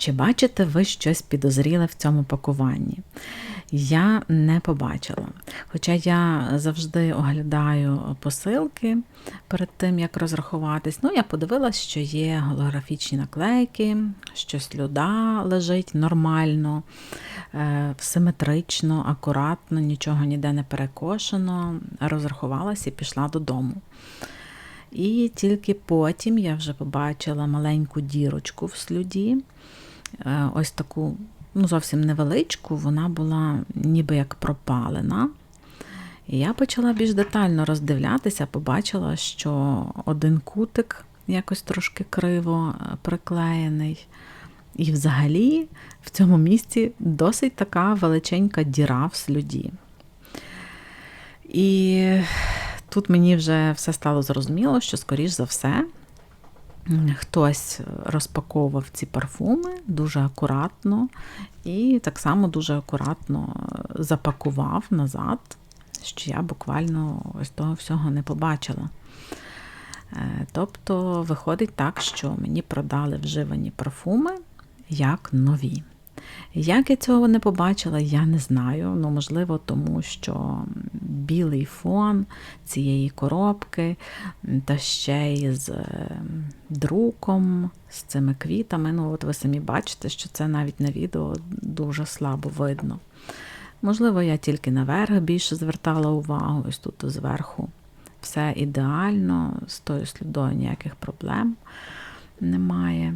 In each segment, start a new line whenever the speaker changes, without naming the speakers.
Чи бачите ви щось підозріле в цьому пакуванні? Я не побачила. Хоча я завжди оглядаю посилки перед тим, як розрахуватись. Ну, я подивилась, що є голографічні наклейки, що слюда лежить нормально, е, симетрично, акуратно, нічого ніде не перекошено. Розрахувалась і пішла додому. І тільки потім я вже побачила маленьку дірочку в слюді. Е, Ось таку, ну зовсім невеличку, вона була ніби як пропалена. І я почала більш детально роздивлятися, побачила, що один кутик якось трошки криво е, приклеєний. І взагалі в цьому місці досить така величенька діра в слюді. І тут мені вже все стало зрозуміло, що, скоріш за все, хтось розпаковував ці парфуми дуже акуратно і так само дуже акуратно запакував назад, що я буквально ось того всього не побачила. Е, Тобто виходить так, що мені продали вживані парфуми як нові. Як я цього не побачила, я не знаю. Ну, можливо, тому що білий фон цієї коробки, та ще й з е, друком, з цими квітами. Ну, от ви самі бачите, що це навіть на відео дуже слабо видно. Можливо, я тільки наверх більше звертала увагу, ось тут зверху. Все ідеально, з тою слідою ніяких проблем немає.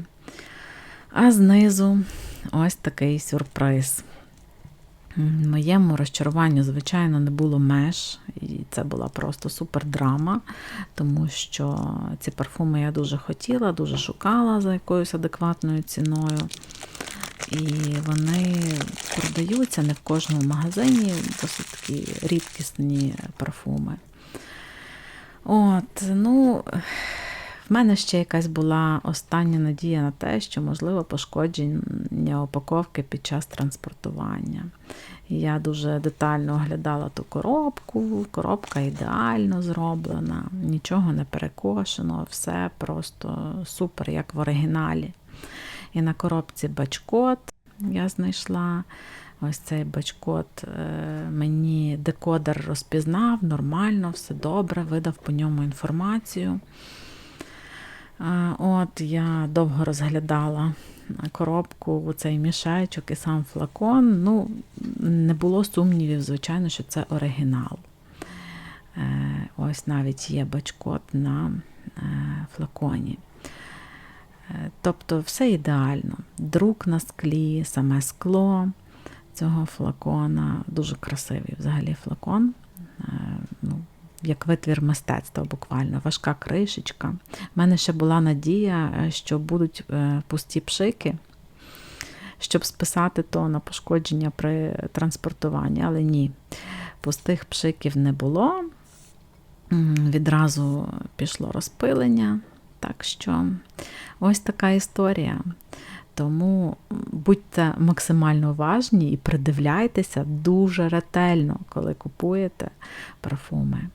А знизу ось такий сюрприз. Моєму розчаруванню, звичайно, не було меж, і це була просто супер драма, тому що ці парфуми я дуже хотіла, дуже шукала за якоюсь адекватною ціною. І вони продаються не в кожному магазині, досить такі рідкісні парфуми. От, ну, в мене ще якась була остання надія на те, що, можливо, пошкодження упаковки під час транспортування. Я дуже детально оглядала ту коробку, коробка ідеально зроблена, нічого не перекошено, все просто супер, як в оригіналі. І на коробці бачкод я знайшла. Ось цей бачкод мені декодер розпізнав, нормально, все добре, видав по ньому інформацію. От я довго розглядала коробку, цей мішечок і сам флакон. Ну, не було сумнівів, звичайно, що це оригінал. Е, ось навіть є бачкод на е, флаконі. Е, тобто все ідеально. Друк на склі, саме скло цього флакона. Дуже красивий взагалі флакон. Як витвір мистецтва, буквально, важка кришечка. У мене ще була надія, що будуть пусті пшики, щоб списати то на пошкодження при транспортуванні, але ні, пустих пшиків не було. Відразу пішло розпилення. Так що ось така історія. Тому будьте максимально уважні і придивляйтеся дуже ретельно, коли купуєте парфуми.